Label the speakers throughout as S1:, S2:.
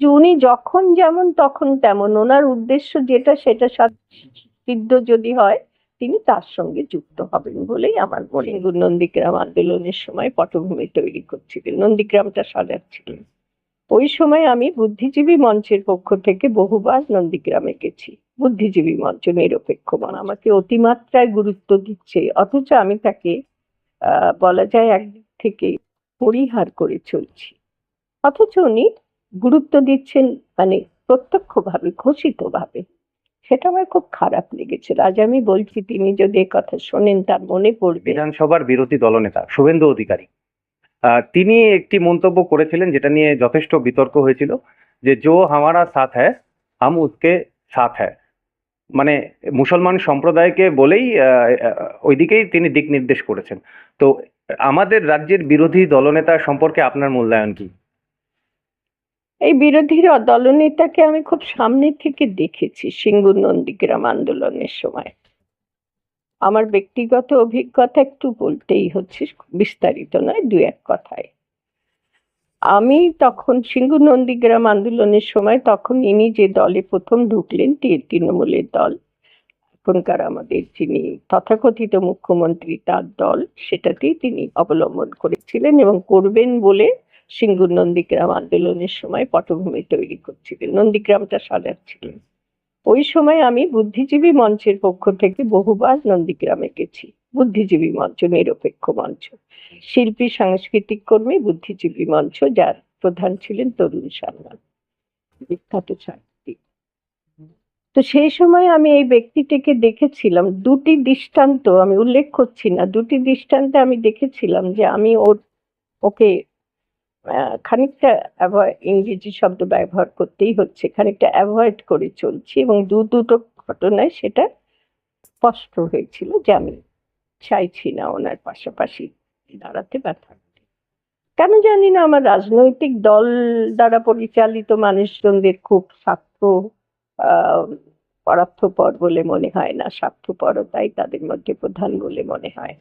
S1: যে উনি যখন যেমন তখন তেমন ওনার উদ্দেশ্য যেটা সেটা সিদ্ধ যদি হয় তিনি তার সঙ্গে যুক্ত হবেন বলেই আমার মনে হয়। নন্দীগ্রাম আন্দোলনের সময় পটভূমি তৈরি করছিলেন। নন্দীগ্রামটা সাজাচ্ছিলেন ওই সময় আমি বুদ্ধিজীবী মঞ্চের পক্ষ থেকে বহুবার নন্দীগ্রামে গেছি। বুদ্ধিজীবী মঞ্চ নিরপেক্ষ মন আমাকে অতিমাত্রায় গুরুত্ব দিচ্ছে। অথচ আমি তাকে আহ, বলা যায় একদিক থেকে পরিহার করে চলছি। অথচ উনি গুরুত্ব দিচ্ছেন মানে প্রত্যক্ষভাবে, ঘোষিতভাবে। সেটা আমার খুব খারাপ লেগেছিল আজ আমি বলছি, তিনি যদি কথা শোনেন, তার মনে পড়বে।
S2: বিধানসভার বিরোধী দলনেতা শুভেন্দু অধিকারী। তিনি একটি মন্তব্য করেছিলেন, যেটা নিয়ে যথেষ্ট বিতর্ক হয়েছিল, যে, জো হামারা সাথ হ্যায়, হাম উসকে সাথ হ্যায়। মানে মুসলমান সম্প্রদায়কে বলেই ওইদিকেই তিনি দিক নির্দেশ করেছেন। তো, আমাদের রাজ্যের বিরোধী দলনেতা সম্পর্কে আপনার মূল্যায়ন কি?
S1: এই বিরোধী দলনেতাকে আমি খুব সামনে থেকে দেখেছি সিঙ্গুর নন্দীগ্রাম আন্দোলনের সময়। আমার ব্যক্তিগত অভিজ্ঞতা একটু বলতেই হচ্ছে, বিস্তারিত নয়, দু এক কথায়। আমি তখন সিঙ্গুর নন্দীগ্রাম আন্দোলনের সময় তখন ইনি যে দলে প্রথম ঢুকলেন তৃণমূলের দল, এখনকার আমাদের যিনি তথাকথিত মুখ্যমন্ত্রী তার দল, সেটাতেই তিনি অবলম্বন করেছিলেন এবং করবেন বলে সিঙ্গুর নন্দীগ্রাম আন্দোলনের সময় পটভূমি তৈরি করছিলেন নন্দীগ্রামটা সাজাচ্ছিলেন ওই সময় আমি বুদ্ধিজীবী মঞ্চের পক্ষ থেকে বহুবার নন্দীগ্রামে গেছি। বুদ্ধিজীবী মঞ্চ, নিরপেক্ষ মঞ্চ। শিল্পী, সাংস্কৃতিক কর্মী, বুদ্ধিজীবী মঞ্চ, যার প্রধান ছিলেন তরুণ সান্যাল বিখ্যাত সাহিত্যিক। তো সেই সময় আমি এই ব্যক্তিটিকে দেখেছিলাম। দুটি দৃষ্টান্ত আমি উল্লেখ করছি না। দুটি দৃষ্টান্তে আমি দেখেছিলাম যে আমি ওর, ওকে খানিকটা avoid- ইংরেজি শব্দ ব্যবহার করতেই হচ্ছে, খানিকটা অ্যাভয়েড করে চলছি এবং দু দুটো ঘটনায় সেটা স্পষ্ট হয়েছিল যে আমি চাইছি না ওনার পাশাপাশি দাঁড়াতে বা থাকতে। কেন জানি না, আমার রাজনৈতিক দল দ্বারা পরিচালিত মানুষজনদের খুব স্বার্থ পরার্থপর বলে মনে হয় না, স্বার্থপরতাই তাদের মধ্যে প্রধান বলে মনে হয়।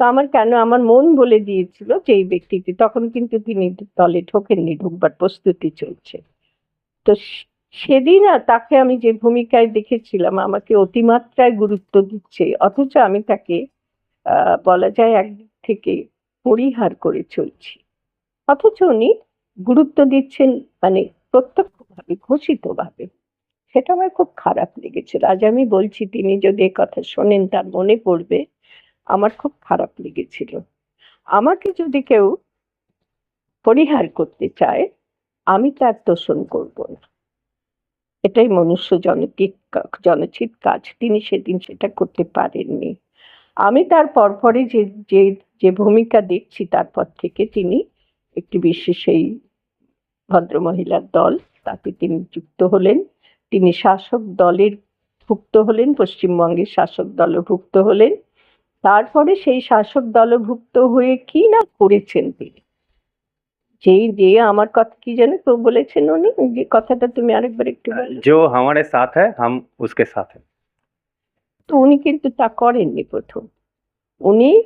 S1: তো আমার কেন, আমার মন বলে দিয়েছিল যে এই ব্যক্তিটি, তখন কিন্তু তিনি দলে ঢোকেননি, ঢুকবার প্রস্তুতি চলছে। তো সেদিন আর তাকে আমি যে ভূমিকায় দেখেছিলাম, আমাকে অতিমাত্রায় গুরুত্ব দিচ্ছে, অথচ আমি তাকে বলা যায় একদিক থেকে পরিহার করে চলছি। অথচ উনি গুরুত্ব দিচ্ছেন মানে প্রত্যক্ষভাবে, ঘোষিতভাবে। সেটা আমার খুব খারাপ লেগেছিল। আজ আমি বলছি, তিনি যদি কথা শোনেন, তার মনে পড়বে আমার খুব খারাপ লেগেছিল। আমাকে যদি কেউ পরিহার করতে চায়, আমি তার তোষণ করব না। এটাই মনুষ্য জনচিত কাজ। তিনি সেদিন সেটা করতে পারেননি। আমি তার পরপরে যে যে যে ভূমিকা দেখছি তারপর থেকে তিনি একটি বিশেষ এই ভদ্রমহিলার দল, তাতে তিনি যুক্ত হলেন। তিনি শাসক দলের ভুক্ত হলেন, পশ্চিমবঙ্গের শাসক দলভুক্ত হলেন। তারপরে সেই শাসক দলভুক্ত হয়ে কি না করেছেন তিনি? যেই যে আমার কথা কি যেন তো বলেছেন উনি? যে কথাটা তুমি আরেকবার একটু বলো।
S2: হামারে সাথ হ্যায় হাম উসকে সাথ হ্যায়।
S1: তো উনি কিন্তু তা করেননি প্রথম। উনি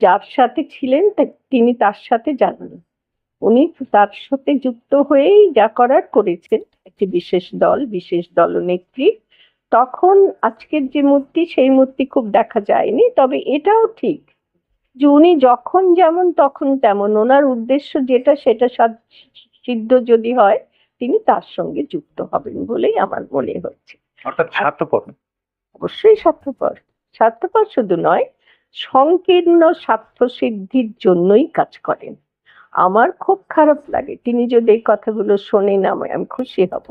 S1: যার সাথে ছিলেন তিনি তার সাথে যাননি। উনি তার সাথে যুক্ত হয়েই যা করার করেছেন একটি বিশেষ দল বিশেষ দলনেত্রী তখন আজকের যে মূর্তি সেই মূর্তি খুব দেখা যায়নি তবে এটাও ঠিক। যে উনি যখন যেমন তখন তেমন ওনার উদ্দেশ্য যেটা সেটা সিদ্ধ যদি হয় তিনি তার সঙ্গে যুক্ত হবেন বলেই আমার মনে হচ্ছে।
S2: অর্থাৎ স্বার্থপর।
S1: অবশ্যই স্বার্থপর। স্বার্থপর শুধু নয় সংকীর্ণ স্বার্থ সিদ্ধির জন্যই কাজ করেন। আমার খুব খারাপ লাগে। তিনি যদি এই কথাগুলো শোনেন আমি আমি খুশি হব।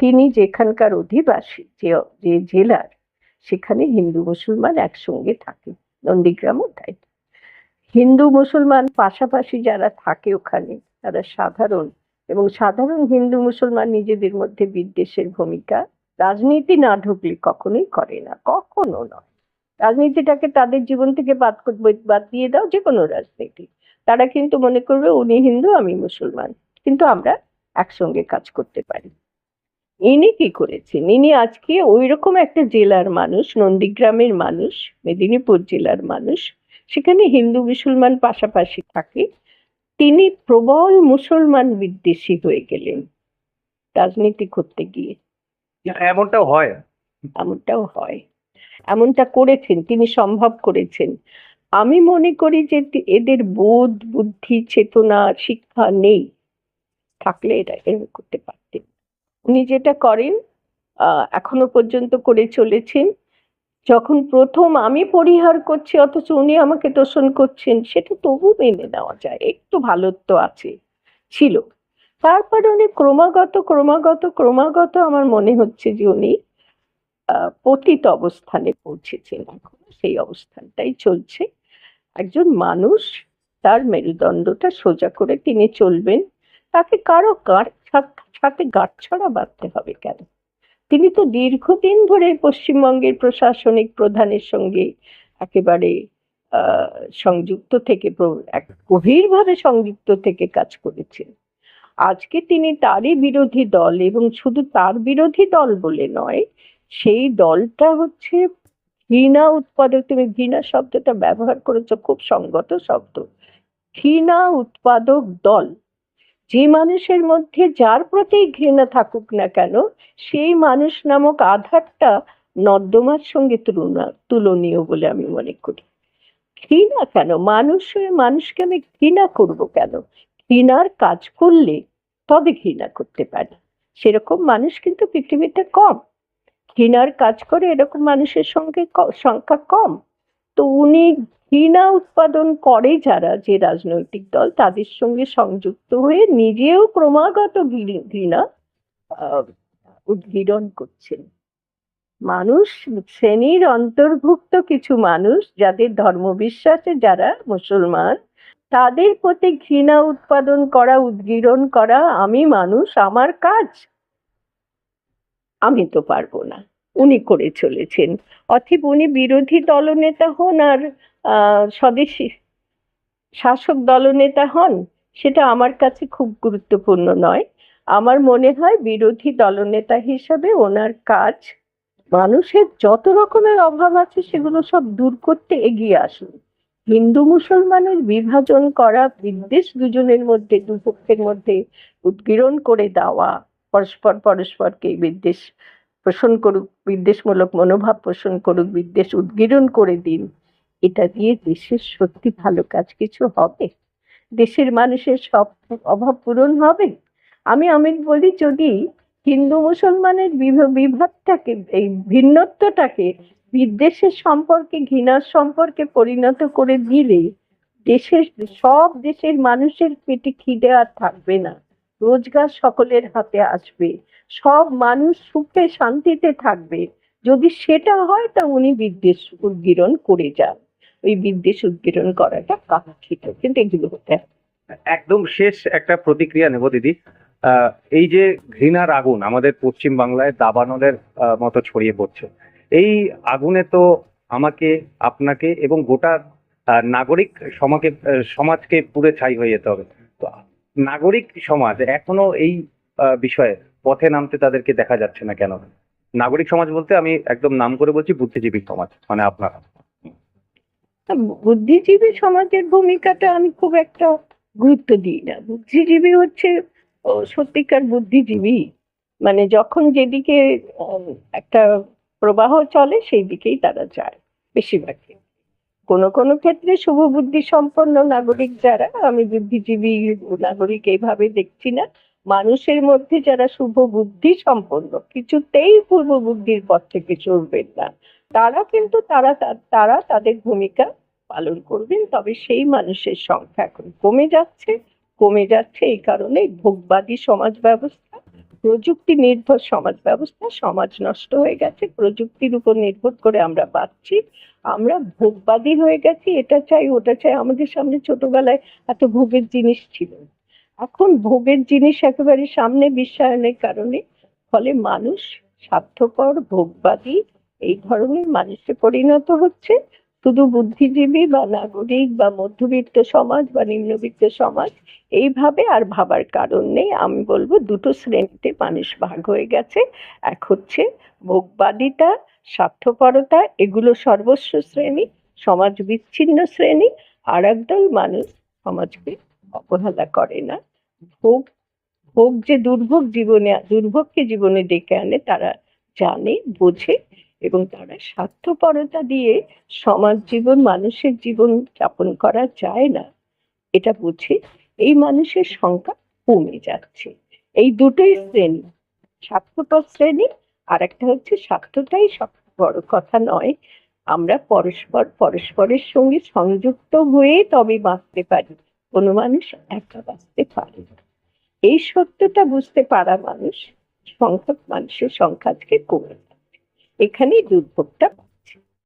S1: তিনি যেখানকার অধিবাসী, যে যে জেলার, সেখানে হিন্দু মুসলমান একসঙ্গে থাকে। নন্দীগ্রামও তাই হিন্দু মুসলমান পাশাপাশি যারা থাকে ওখানে, তারা সাধারণ এবং সাধারণ হিন্দু মুসলমান নিজেদের মধ্যে বিদ্বেষের ভূমিকা রাজনীতি না ঢুকলে কখনোই করে না, কখনো নয়। রাজনীতিটাকে তাদের জীবন থেকে বাদ বাদ দিয়ে দাও যে কোনো রাজনীতি। তারা কিন্তু মনে করবে, উনি হিন্দু, আমি মুসলমান। কিন্তু আমরা একসঙ্গে কাজ করতে পারি। ইনি কি করেছেন? ইনি আজকে ওই রকম একটা জেলার মানুষ নন্দীগ্রামের মানুষ মেদিনীপুর জেলার মানুষ সেখানে হিন্দু মুসলমান পাশাপাশি থাকে। তিনি প্রবল মুসলমান বিদ্বেষী হয়ে গেলেন রাজনীতি করতে গিয়ে।
S2: এমনটাও হয়।
S1: এমনটাও হয়। এমনটা করেছেন তিনি সম্ভব করেছেন। আমি মনে করি যে এদের বোধ বুদ্ধি চেতনা শিক্ষা নেই। থাকলে এরা এরকম করতে পারতেন উনি যেটা করেন এখনও পর্যন্ত করে চলেছেন। যখন প্রথম আমি পরিহার করছি, অথচ উনি আমাকে তোষণ করছেন, সেটা তবু মেনে নেওয়া যায়। একটু ভালোত্ব আছে, ছিল। তারপরে উনি ক্রমাগত ক্রমাগত ক্রমাগত আমার মনে হচ্ছে যে উনি পতিত অবস্থানে পৌঁছেছেন এখন। সেই অবস্থানটাই চলছে। একজন মানুষ, তার মেরুদণ্ডটা সোজা করে তিনি চলবেন। তাকে কারও কার সাথ- সাথে গাঁটছড়া বাঁধতে হবে কেন? তিনি তো দীর্ঘদিন ধরে পশ্চিমবঙ্গের প্রশাসনিক প্রধানের সঙ্গে একেবারে সংযুক্ত থেকে গভীরভাবে সংযুক্ত থেকে কাজ করেছেন। আজকে তিনি তারই বিরোধী দল এবং শুধু তার বিরোধী দল বলে নয়, সেই দলটা হচ্ছে ঘৃণা উৎপাদক। তুমি ঘৃণা শব্দটা ব্যবহার করেছ, খুব সঙ্গত শব্দ। ঘৃণা উৎপাদক দল। যে মানুষের মধ্যে যার প্রতি ঘৃণা থাকুক না কেন, সেই মানুষ নামক আধারটা নর্দমার সঙ্গে তুলনা, তুলনীয় বলে আমি মনে করি। ঘৃণা কেন? মানুষ হয়ে মানুষকে আমি ঘৃণা করব কেন? ঘৃণার কাজ করলে তবে ঘৃণা করতে পারি। সেরকম মানুষ কিন্তু পৃথিবীতে কম। ঘৃণার কাজ করে এরকম মানুষের সঙ্গে সংখ্যা কম। তো উনি ঘৃণা উৎপাদন করে যারা যে রাজনৈতিক দল, তাদের সঙ্গে সংযুক্ত হয়ে নিজেও ক্রমাগত ঘৃণা উদ্গীরণ করছেন। মানুষ, শ্রেণির অন্তর্ভুক্ত কিছু মানুষ যাদের ধর্মবিশ্বাসে যারা মুসলমান, তাদের প্রতি ঘৃণা উৎপাদন করা উদ্গীরণ করা, আমি মানুষ, আমার কাজ, আমি তো পারব না। উনি করে চলেছেন। অথব উনি বিরোধী দলনেতা হন আর স্বদেশী শাসক দলনেতা হন, সেটা আমার কাছে খুব গুরুত্বপূর্ণ নয়। আমার মনে হয় বিরোধী দলনেতা হিসাবে ওনার কাজ, মানুষের যত রকমের অভাব আছে সেগুলো সব দূর করতে এগিয়ে আসুন। হিন্দু মুসলমানের বিভাজন করা বিদ্বেষ দুজনের মধ্যে, দুপক্ষের মধ্যে উদ্গীরণ করে দেওয়া, পরস্পর পরস্পরকে বিদ্বেষ পোষণ করুক, বিদ্বেষমূলক মনোভাব পোষণ করুক, বিদ্বেষ উদ্গীরণ করে দিন। এটা দিয়ে দেশের সত্যি ভালো কাজ কিছু হবে। দেশের মানুষের সব অভাব পূরণ হবে। আমি আমি বলি, যদি হিন্দু মুসলমানের বিভ- বিভাগটাকে, এই ভিন্নত্বটাকে বিদ্বেষের সম্পর্কে, ঘৃণার সম্পর্কে পরিণত করে দিলে, দেশের সব দেশের মানুষের পেটে খিদে আর থাকবে না। রোজগার সকলের হাতে আসবে। সব মানুষ সুখে শান্তিতে থাকবে। যদি সেটা হয় তা উনি বিদ্বেষ উদ্গীরণ করে যান। ওই বিদ্বেষ উদ্গীরণ করাটা কাঙ্ক্ষিত, কিন্তু এগুলো হতে
S2: একদম শেষ একটা প্রতিক্রিয়া নেব দিদি। এই যে ঘৃণার আগুন আমাদের পশ্চিম বাংলায় দাবানলের মতো ছড়িয়ে পড়ছে। এই আগুনে তো আমাকে, আপনাকে এবং গোটা নাগরিক সমাজকে সমাজকে পুড়ে ছাই হয়ে যেতে হবে। তো নাগরিক সমাজ এখনও এই বিষয়ে পথে নামতে তাদেরকে দেখা যাচ্ছে না কেন? নাগরিক সমাজ বলতে আমি একদম নাম করে বলছি বুদ্ধিজীবী সমাজ মানে আপনারা।
S1: বুদ্ধিজীবী সমাজের ভূমিকাটা আমি খুব একটা গুরুত্ব দিই না। বুদ্ধিজীবী হচ্ছে সত্যিকার বুদ্ধিজীবী। মানে যখন যেদিকে একটা প্রবাহ চলে সেই দিকেই তারা যায় বেশিরভাগ। কোনো কোনো ক্ষেত্রে শুভ বুদ্ধি সম্পন্ন নাগরিক যারা, আমি বুদ্ধিজীবী নাগরিক এইভাবে দেখছি না। মানুষের মধ্যে যারা শুভ বুদ্ধি সম্পন্ন, কিছুতেই পূর্ব বুদ্ধির পথ থেকে চলবেন না। তারা কিন্তু, তারা তারা তাদের ভূমিকা পালন করবেন, তবে সেই মানুষের সংখ্যা এখন কমে যাচ্ছে। কমে যাচ্ছে এই কারণে ভোগবাদী সমাজ ব্যবস্থা প্রযুক্তি নির্ভর সমাজ ব্যবস্থা, সমাজ নষ্ট হয়ে গেছে, প্রযুক্তির উপর নির্ভর করে আমরা বাঁচছি, আমরা ভোগবাদী হয়ে গেছি, এটা চাই, ওটা চাই, আমাদের সামনে ছোটবেলায় এত ভোগের জিনিস ছিল। এখন ভোগের জিনিস একেবারে সামনে বিশ্বায়নের কারণে, ফলে মানুষ স্বার্থপর, ভোগবাদী, এই ধরনের মানুষে পরিণত হচ্ছে। শুধু বুদ্ধিজীবী বা নাগরিক বা মধ্যবিত্ত সমাজ বা নিম্নবিত্ত সমাজ, এইভাবে আর ভাবার কারণ নেই। আমি বলব দুটো শ্রেণীতে মানুষ ভাগ হয়ে গেছে। এক হচ্ছে ভোগবাদিতা, স্বার্থপরতা, এগুলো সর্বস্ব শ্রেণি সমাজ বিচ্ছিন্ন শ্রেণি। আর একদল মানুষ সমাজকে অবহেলা করে না। ভোগ ভোগ যে দুর্ভোগ জীবনে, দুর্ভোগকে জীবনে ডেকে আনে, তারা জানে, বোঝে। এবং তারা স্বার্থপরতা দিয়ে সমাজ জীবন, মানুষের জীবন যাপন করা যায় না। এটা বুঝে এই মানুষের সংখ্যা কমে যাচ্ছে। এই দুটোই শ্রেণি, স্বার্থপর শ্রেণি আর একটা হচ্ছে স্বার্থটাই সব বড় কথা নয়। আমরা পরস্পর, পরস্পরের সঙ্গে সংযুক্ত হয়ে তবে বাঁচতে পারি। কোনো মানুষ একা বাঁচতে পারে না। এই সত্যটা বুঝতে পারা মানুষ, সংখ্যক মানুষের সংখ্যা থেকে কমে এখানেই দুর্ভোগটা